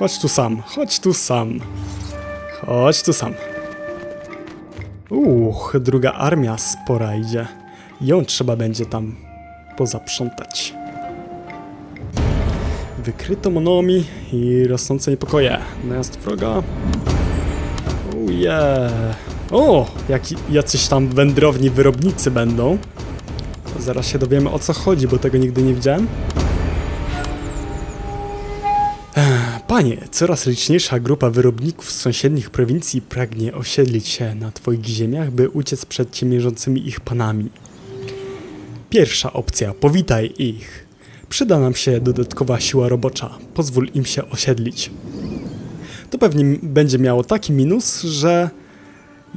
Chodź tu sam, chodź tu sam. Chodź tu sam. Uch, druga armia spora idzie. Ją trzeba będzie tam pozaprzątać. Wykryto monomi i rosnące niepokoje. Najazd wroga. Oh yeah. O, jaki, jacyś tam wędrowni wyrobnicy będą. Zaraz się dowiemy o co chodzi, bo tego nigdy nie widziałem. Panie, coraz liczniejsza grupa wyrobników z sąsiednich prowincji pragnie osiedlić się na Twoich ziemiach, by uciec przed ciemiężącymi ich panami. Pierwsza opcja, powitaj ich. Przyda nam się dodatkowa siła robocza, pozwól im się osiedlić. To pewnie będzie miało taki minus, że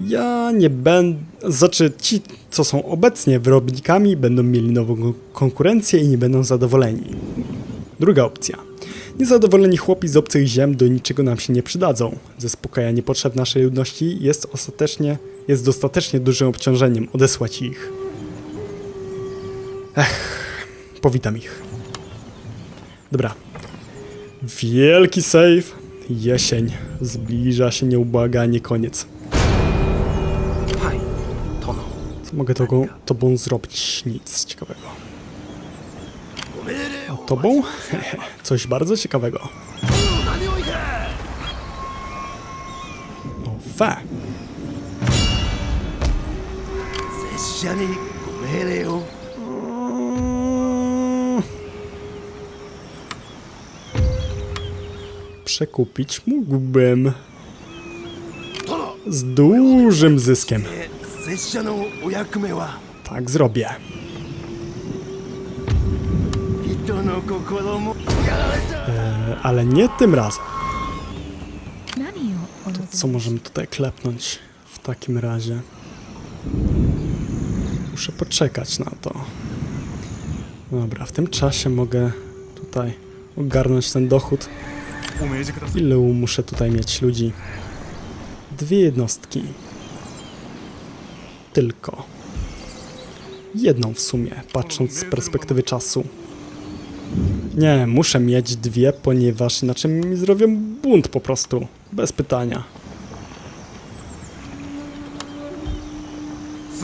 ja nie będę. Znaczy, ci, co są obecnie wyrobnikami, będą mieli nową kon- konkurencję i nie będą zadowoleni. Druga opcja. Niezadowoleni chłopi z obcych ziem do niczego nam się nie przydadzą. Zaspokajanie potrzeb naszej ludności jest ostatecznie, jest dostatecznie dużym obciążeniem odesłać ich. Ech, powitam ich. Dobra. Wielki save. Jesień. Zbliża się nieubłaganie koniec. Co mogę tobą, tobą zrobić? Nic ciekawego tobą coś bardzo ciekawego. O fe! Przekupić mógłbym z dużym zyskiem. Tak zrobię. E, ale nie tym razem. To co możemy tutaj klepnąć w takim razie? Muszę poczekać na to. Dobra, w tym czasie mogę tutaj ogarnąć ten dochód. Ilu muszę tutaj mieć ludzi? Dwie jednostki. Tylko. Jedną w sumie, patrząc z perspektywy czasu. Nie, muszę mieć dwie, ponieważ inaczej mi zrobią bunt po prostu. Bez pytania.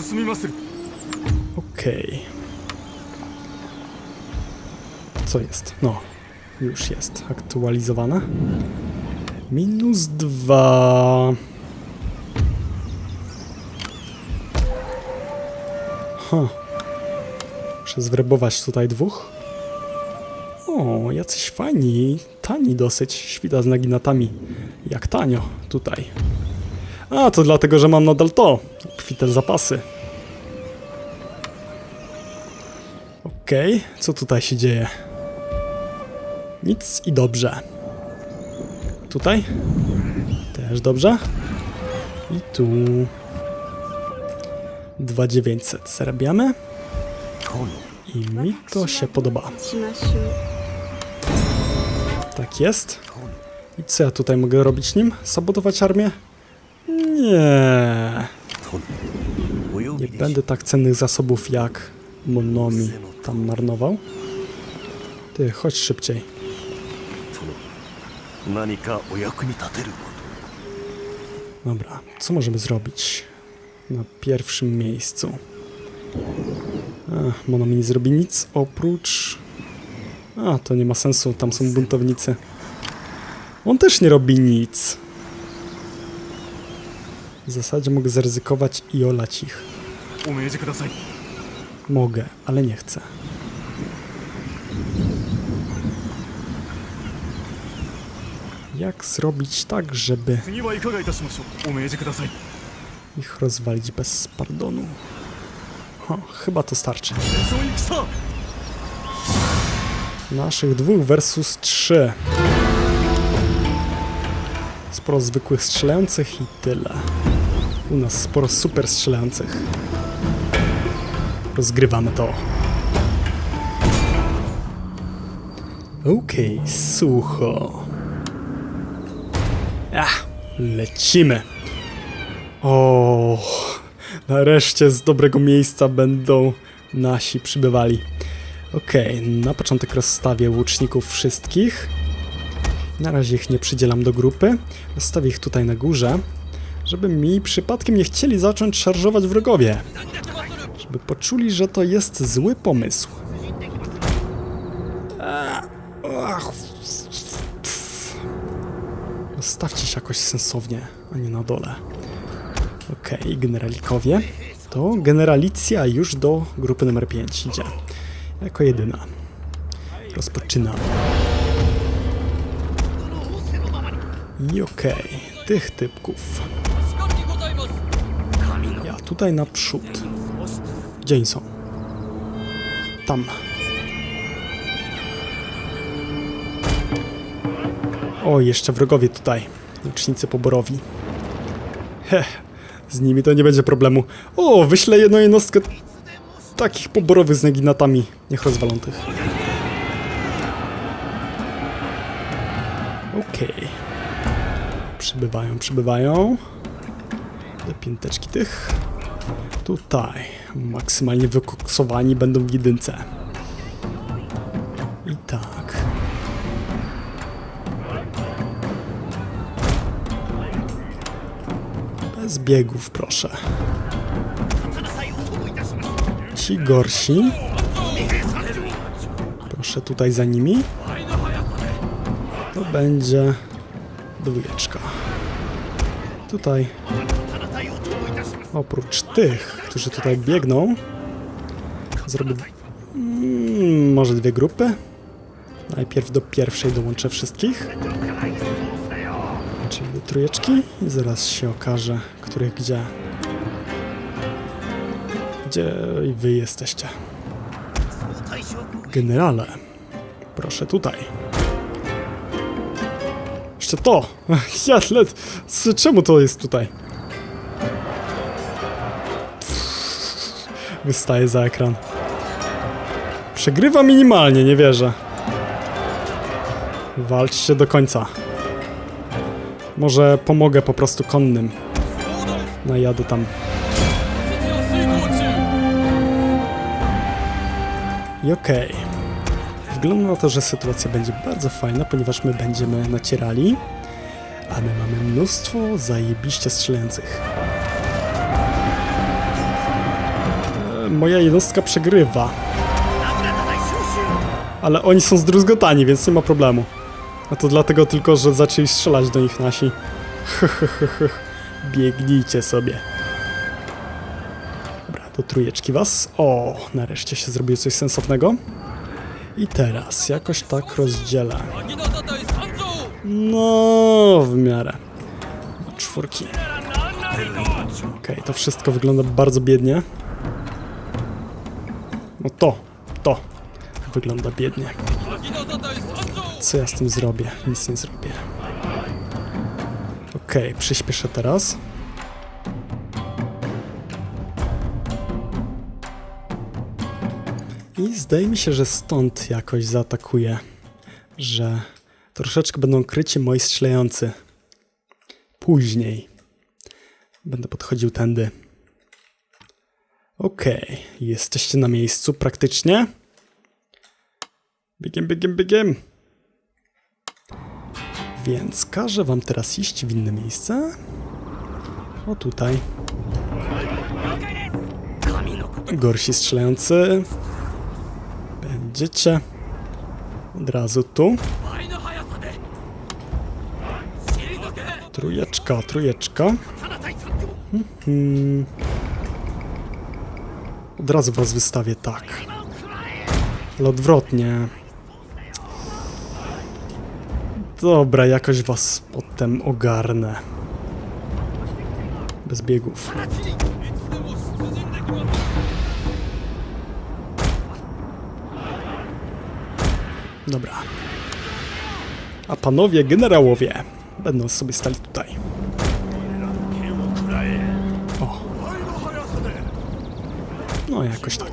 進みまする Okej. Co jest? No, już jest aktualizowane. Minus dwa. Ha. Muszę zwerbować tutaj dwóch. O, jacyś fajni, tani dosyć, świta z naginatami. Jak tanio tutaj. A, to dlatego, że mam nadal to. Kwite zapasy. Okej, co tutaj się dzieje? Nic i dobrze. Tutaj? Też dobrze. I tu. 2900 zarabiamy. I mi to się podoba. Tak jest. I co ja tutaj mogę robić nim? Sabotować armię? Nie. Nie będę tak cennych zasobów jak Monomi tam marnował. Ty, chodź szybciej. Dobra, co możemy zrobić? Na pierwszym miejscu. Ach, Monomi nie zrobi nic oprócz a, to nie ma sensu, tam są buntownicy. On też nie robi nic. W zasadzie mogę zaryzykować i olać ich. Mogę, ale nie chcę. Jak zrobić tak, żeby ich rozwalić bez pardonu? O, chyba to starczy. Naszych dwóch versus trzy. Sporo zwykłych strzelających i tyle. U nas sporo super strzelających. Rozgrywamy to. Okej, okay, sucho. Ach, lecimy. O, nareszcie z dobrego miejsca będą nasi przybywali. Okej, na początek rozstawię łuczników wszystkich Na razie ich nie przydzielam do grupy. Zostawię ich tutaj na górze, żeby mi przypadkiem nie chcieli zacząć szarżować wrogowie. Żeby poczuli, że to jest zły pomysł. Eee. Stawcie się jakoś sensownie, a nie na dole. Okej, generalikowie. To generalicja już do grupy numer 5 idzie. Jako jedyna. Rozpoczynam. I okej, tych typków. Ja tutaj naprzód. Gdzie oni są? Tam. O, jeszcze wrogowie tutaj. Łucznicy poborowi. Heh, z nimi to nie będzie problemu. O, wyślę jedną jednostkę takich poborowych z neginatami. Niech rozwalą tych. Okej. Przybywają, przybywają. Do pięteczki tych. Tutaj. Maksymalnie wykoksowani będą w jedynce. I tak. Bez biegów, proszę. Ci gorsi. Proszę tutaj za nimi. To będzie dwójeczka. Tutaj oprócz tych, którzy tutaj biegną, zrobię mm, może dwie grupy. Najpierw do pierwszej dołączę wszystkich. Czyli do trójeczki i zaraz się okaże, których gdzie. Gdzie wy jesteście? Generale, proszę tutaj. Jeszcze to! Ja led... c- Czemu to jest tutaj? Wystaje za ekran. Przegrywa minimalnie, nie wierzę. Walczcie do końca. Może pomogę po prostu konnym. Najadę tam. I okej. Wygląda na to, że sytuacja będzie bardzo fajna, ponieważ my będziemy nacierali, a my mamy mnóstwo zajebiście strzelających. E, Moja jednostka przegrywa. Ale oni są zdruzgotani, więc nie ma problemu. A to dlatego tylko, że zaczęli strzelać do nich nasi. Biegnijcie sobie. Do trójeczki was. O, nareszcie się zrobiło coś sensownego. I teraz jakoś tak rozdzielę. No, w miarę. Czwórki. Okej, to wszystko wygląda bardzo biednie. No to, to wygląda biednie. Co ja z tym zrobię? Nic nie zrobię. Okej, przyspieszę teraz. Zdaje mi się, że stąd jakoś zaatakuje, że troszeczkę będą kryci moi strzelający. Później będę podchodził tędy. Okej, jesteście na miejscu praktycznie. Biegiem, biegiem, biegiem. Więc każę wam teraz iść w inne miejsce. O tutaj. Gorsi strzelający. Będziecie od razu tu. Trójeczka, trójeczka. Mhm. Od razu was wystawię tak. Ale odwrotnie. Dobra, jakoś was potem ogarnę. Bez biegów. Dobra. A panowie generałowie będą sobie stali tutaj. O. No, jakoś tak.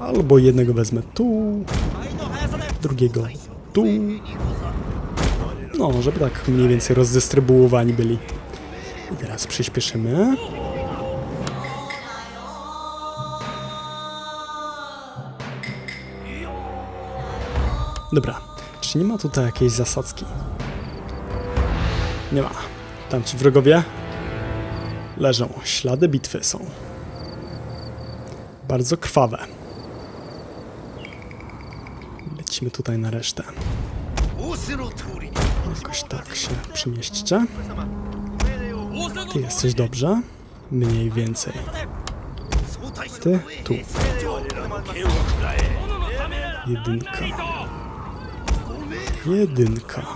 Albo jednego wezmę tu, drugiego tu. No, żeby tak mniej więcej rozdystrybuowani byli. I teraz przyspieszymy. Dobra, czy nie ma tutaj jakiejś zasadzki? Nie ma. Tam ci wrogowie leżą. Ślady bitwy są. Bardzo krwawe. Lecimy tutaj na resztę. No, jakoś tak się przemieśćcie. Ty jesteś dobrze. Mniej więcej. Ty tu. Jedynka. Jedynka.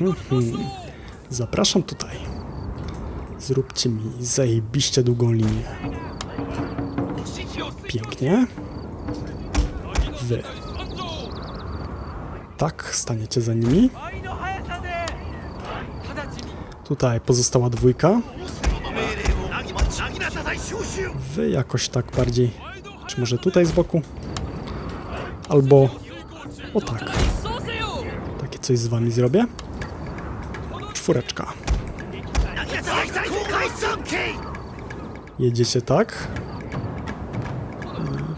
Mhm. Zapraszam tutaj. Zróbcie mi zajebiście długą linię. Pięknie. Wy. Tak, staniecie za nimi. Tutaj pozostała dwójka. Wy jakoś tak bardziej. Czy może tutaj z boku? Albo... O tak coś z wami zrobię. Czwóreczka. Jedziecie tak.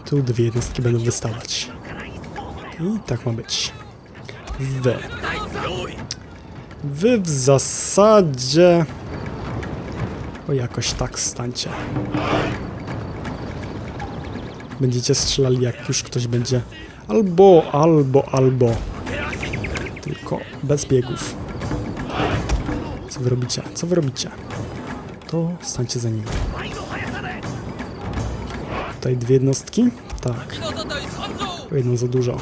Tu dwie jednostki będą wystawać. I tak ma być. Wy. Wy w zasadzie... O, jakoś tak stańcie. Będziecie strzelali, jak już ktoś będzie... Albo, albo, albo... Tylko bez biegów. Co wy robicie? Co wy robicie? To stańcie za nimi. Tutaj dwie jednostki? Tak. Jedną za dużo.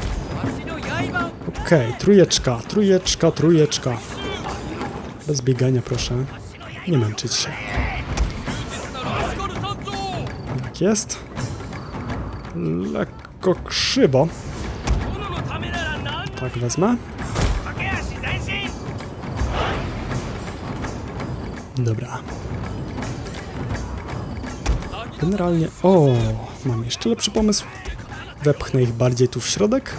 Okej, trójeczka, trójeczka, trójeczka. Bez biegania, proszę. Nie męczyć się. Jak jest? Lekko krzywo. Tak wezmę. Dobra. Generalnie... O, mam jeszcze lepszy pomysł. Wepchnę ich bardziej tu w środek.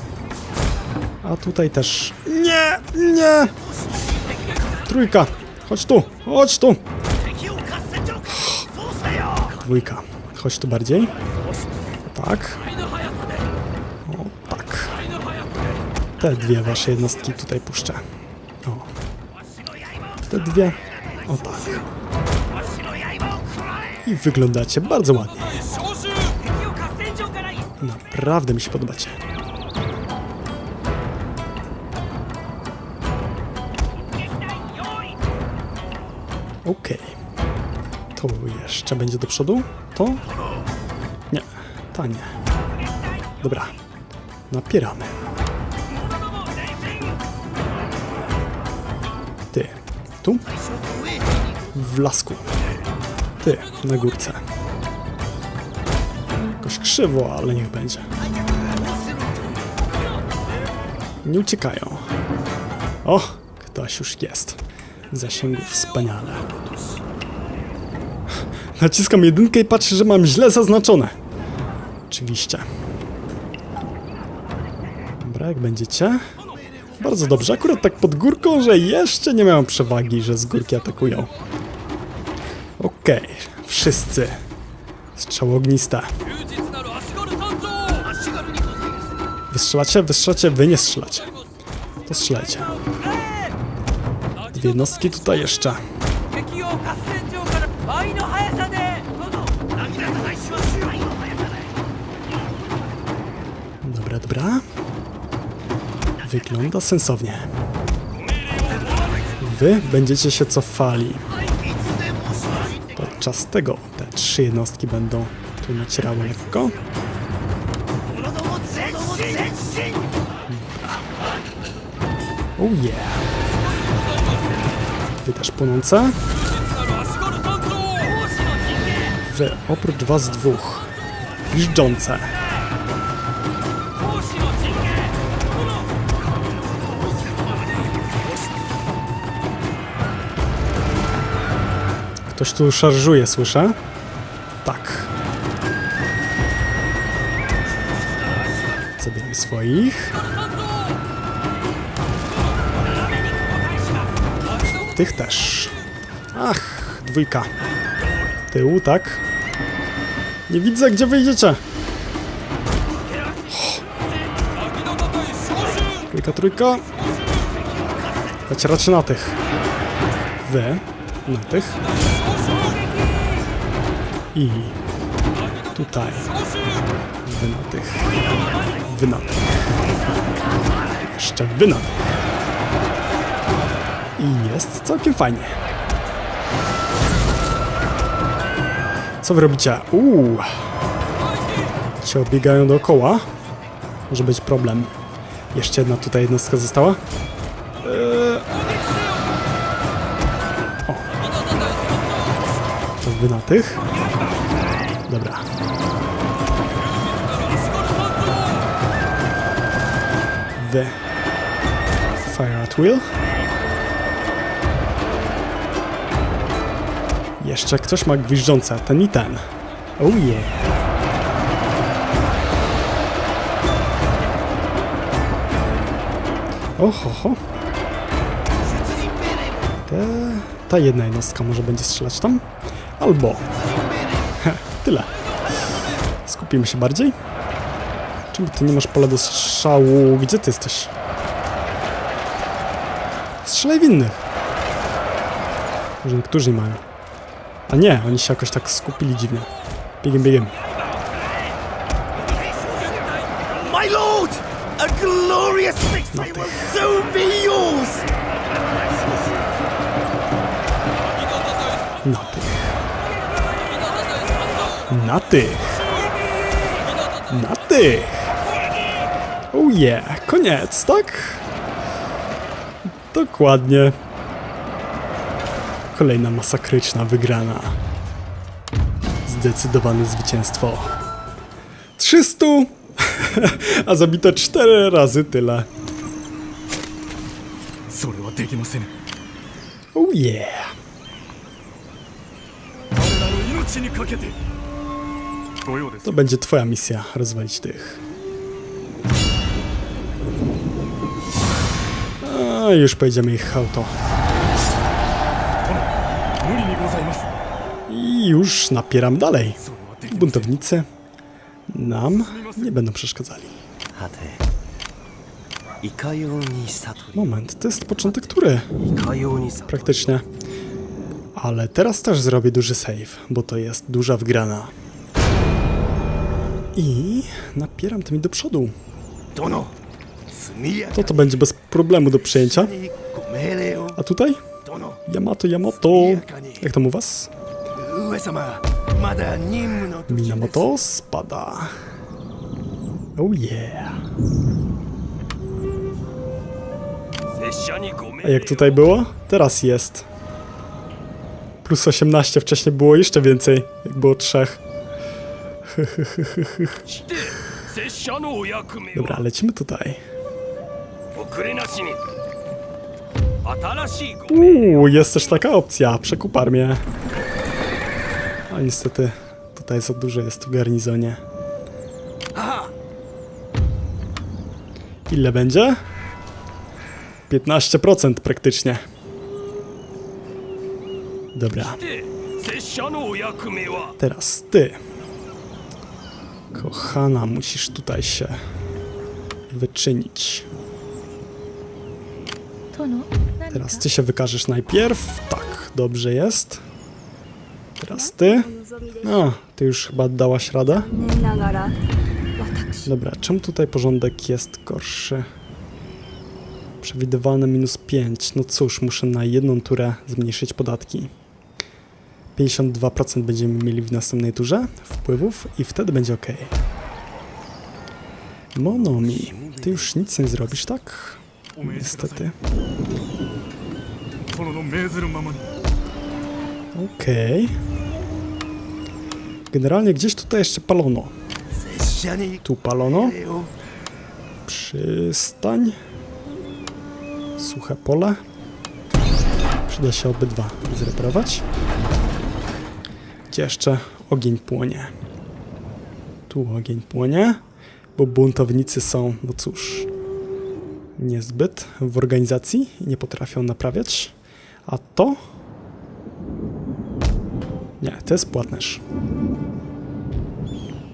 A tutaj też... Nie! Nie! Trójka! Chodź tu! Chodź tu! Dwójka. Chodź tu bardziej. Tak. O, tak. Te dwie wasze jednostki tutaj puszczę. O. Te dwie o tak. I wyglądacie bardzo ładnie. Naprawdę mi się podobacie. Okej. To jeszcze będzie do przodu? To? Nie, ta nie. Dobra. Napieramy. Tu? W lasku. Ty, na górce. Jakoś krzywo, ale niech będzie. Nie uciekają. O, ktoś już jest. Zasięgu wspaniale. Naciskam jedynkę i patrzę, że mam źle zaznaczone. Oczywiście. Dobra, jak będziecie? Bardzo dobrze, akurat tak pod górką, że jeszcze nie mają przewagi, że z górki atakują. Okej, okay. wszyscy. Strzał ognista. Wystrzelacie, wystrzelacie, wy nie strzelacie. To strzelajcie. Dwie jednostki tutaj jeszcze. Dobra, dobra. Wygląda sensownie. Wy będziecie się cofali. Podczas tego te trzy jednostki będą tu nacierały lekko. Oh yeah. Wy też płonące. Wy oprócz was dwóch. Jeżdżące. Ktoś tu szarżuje, słyszę? Tak. Zabieram swoich. Tych też. Ach, dwójka. Tyłu, tak? Nie widzę, gdzie wyjdziecie. Trójka, trójka. Ocieracie na tych. Wy na tych. I tutaj. Wy na tych. Wy na tych. Jeszcze wy na tych. I jest całkiem fajnie. Co wy robicie? Uuu. Ci obiegają dookoła. Może być problem. Jeszcze jedna tutaj jednostka została. Eee. Wy na tych. Dobra. Wy. Fire at will. Jeszcze ktoś ma gwiżdżące, ten i ten. Oh yeah. Oho, ho. Te, ta jedna jednostka może będzie strzelać tam. Albo. Tyle. Skupimy się bardziej. Czemu ty nie masz pola do strzału? Gdzie ty jesteś? Strzelaj w innych. Może niektórzy nie mają. A nie, oni się jakoś tak skupili dziwnie. Biegiem, biegiem. My lord! A glorious victory will soon be yours! Na tych. Na tych. Oh yeah, koniec, tak? Dokładnie. Kolejna masakryczna wygrana. Zdecydowane zwycięstwo. 300, a zabito 4 razy tyle. Oh yeah. To będzie twoja misja, rozwalić tych. A już pojedziemy ich auto. I już napieram dalej. Buntownicy nam nie będą przeszkadzali. Moment, to jest początek tury. Praktycznie. Ale teraz też zrobię duży save, bo to jest duża wgrana. I napieram tymi do przodu. To to będzie bez problemu do przyjęcia. A tutaj? Yamato, Yamato. Jak tam u was? Minamoto spada. Oh yeah. A jak tutaj było? Teraz jest. Plus 18, wcześniej było jeszcze więcej, jak było trzech. Dobra, lecimy tutaj. Uuu, jest też taka opcja, przekup armię. A no, niestety, tutaj za dużo jest w garnizonie. Ile będzie? 15% praktycznie. Dobra. Teraz ty. Kochana, musisz tutaj się wyczynić. Teraz ty się wykażesz najpierw. Tak, dobrze jest. Teraz ty. A, ty już chyba dałaś radę. Dobra, czemu tutaj porządek jest gorszy? Przewidywane minus 5. No cóż, muszę na jedną turę zmniejszyć podatki. 52% będziemy mieli w następnej turze wpływów i wtedy będzie ok. Monomi, ty już nic nie zrobisz, tak? Niestety. Okej. Generalnie gdzieś tutaj jeszcze palono. Tu palono. Przystań. Suche pole. Przyda się obydwa zreparować. Jeszcze ogień płonie? Tu ogień płonie, bo buntownicy są, no cóż, niezbyt w organizacji i nie potrafią naprawiać. A to? Nie, to jest płatnerz.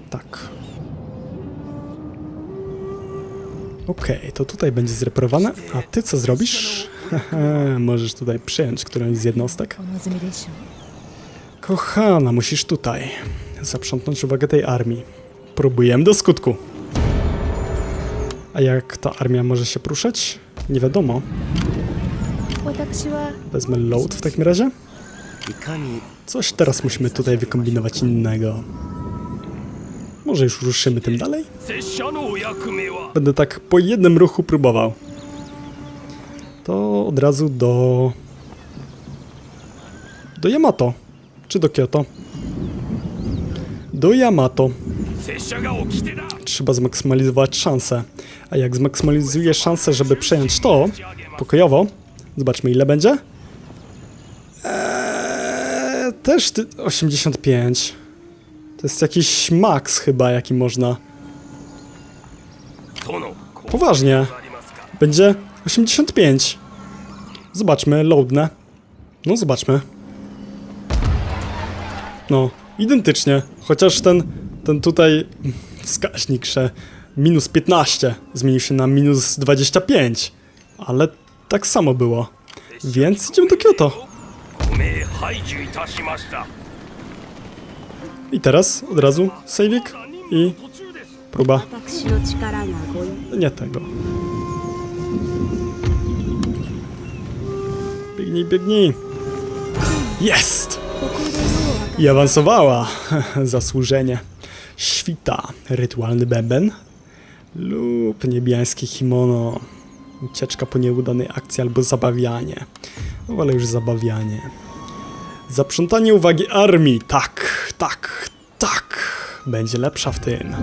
Tak. Okej, to tutaj będzie zreparowane. A ty co zrobisz? Możesz tutaj przyjąć którąś z jednostek? Kochana, musisz tutaj zaprzątnąć uwagę tej armii. Próbuję do skutku. A jak ta armia może się poruszać? Nie wiadomo. Wezmę load w takim razie. Coś teraz musimy tutaj wykombinować innego. Może już ruszymy tym dalej? Będę tak po jednym ruchu próbował. To od razu do... Do Yamato czy do Kyoto? Do Yamato. Trzeba zmaksymalizować szansę. A jak zmaksymalizuję szansę, żeby przejąć to, pokojowo, zobaczmy ile będzie. Eee, też 85. To jest jakiś maks chyba, jaki można. Poważnie. Będzie 85. Zobaczmy, loadne. No zobaczmy. No, identycznie. Chociaż ten, ten tutaj wskaźnik, że minus 15 zmienił się na minus 25. Ale tak samo było. Więc idziemy do Kyoto. I teraz od razu sejwik i próba. Nie tego. Biegnij, biegnij. Jest! I awansowała. Zasłużenie. Świta. Rytualny beben, Lub niebiańskie kimono. Ucieczka po nieudanej akcji albo zabawianie. No ale już zabawianie. Zaprzątanie uwagi armii. Tak, tak, tak. Będzie lepsza w tym.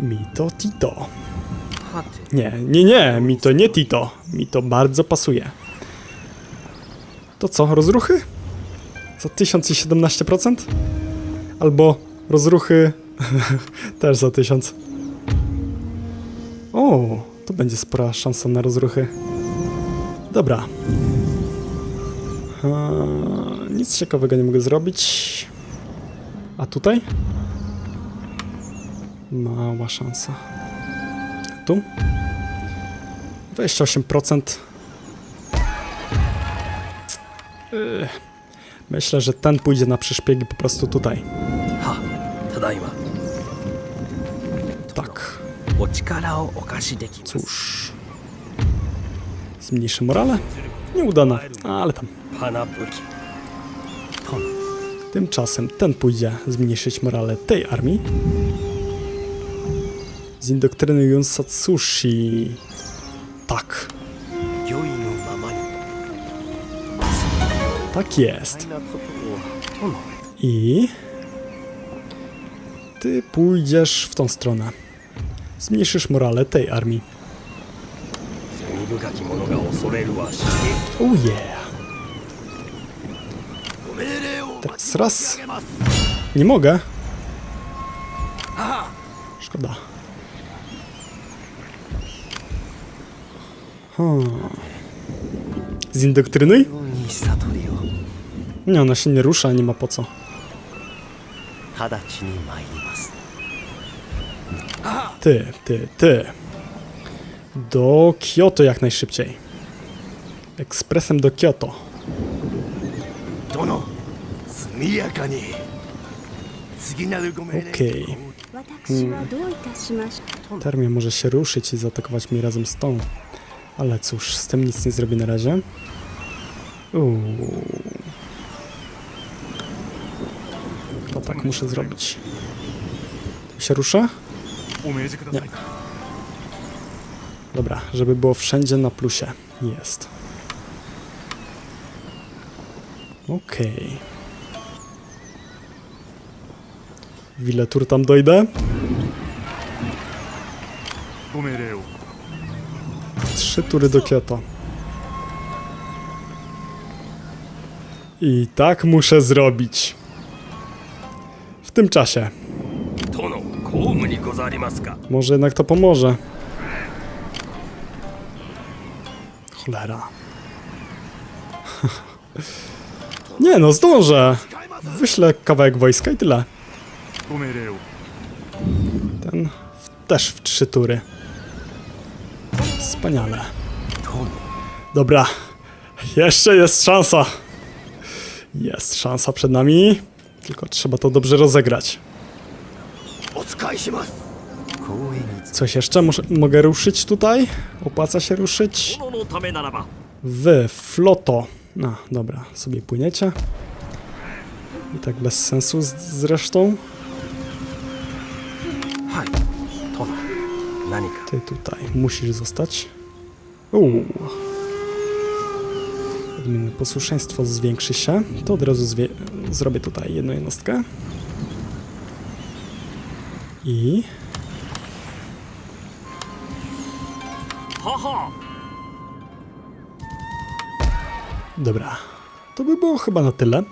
Mito Tito. Nie, nie, nie. Mito nie Tito. Mi to bardzo pasuje. To co, rozruchy? Za 1017%? Albo rozruchy też za 1000. O, to będzie spora szansa na rozruchy. Dobra. Eee, nic ciekawego nie mogę zrobić. A tutaj? Mała szansa. Tu? 28%. Yy, Myślę, że ten pójdzie na przeszpiegi po prostu tutaj. Ha, tadaima. Tak. Cóż. Zmniejszy morale? Nieudana, ale tam. Tymczasem ten pójdzie zmniejszyć morale tej armii. Zindoktrynując Satsushi. Tak. Tak jest. I... Ty pójdziesz w tą stronę. Zmniejszysz morale tej armii. Oh yeah! Teraz raz. Nie mogę. Szkoda. Hmm. Zindoktrynuj? Nie, ona się nie rusza, nie ma po co. Ty, ty, ty. Do Kyoto jak najszybciej. Ekspresem do Kyoto. Okej. Hmm. Okay. Termia może się ruszyć i zaatakować mnie razem z tą. Ale cóż, z tym nic nie zrobię na razie. Uuu. tak muszę zrobić. To się rusza? Nie. Dobra, żeby było wszędzie na plusie. Jest. Okej. Okay. Ile tur tam dojdę? Trzy tury do Kyoto. I tak muszę zrobić tym czasie. Może jednak to pomoże. Cholera. Nie no, zdążę. Wyślę kawałek wojska i tyle. Ten też w trzy tury. Wspaniale. Dobra. Jeszcze jest szansa. Jest szansa przed nami. Tylko trzeba to dobrze rozegrać. Coś jeszcze mogę ruszyć tutaj? Opłaca się ruszyć? Wy, floto. No, dobra, sobie płyniecie. I tak bez sensu zresztą. Ty tutaj musisz zostać. Uuu. Posłuszeństwo zwiększy się. To od razu zrobię tutaj jedną jednostkę. I dobra. To by było chyba na tyle.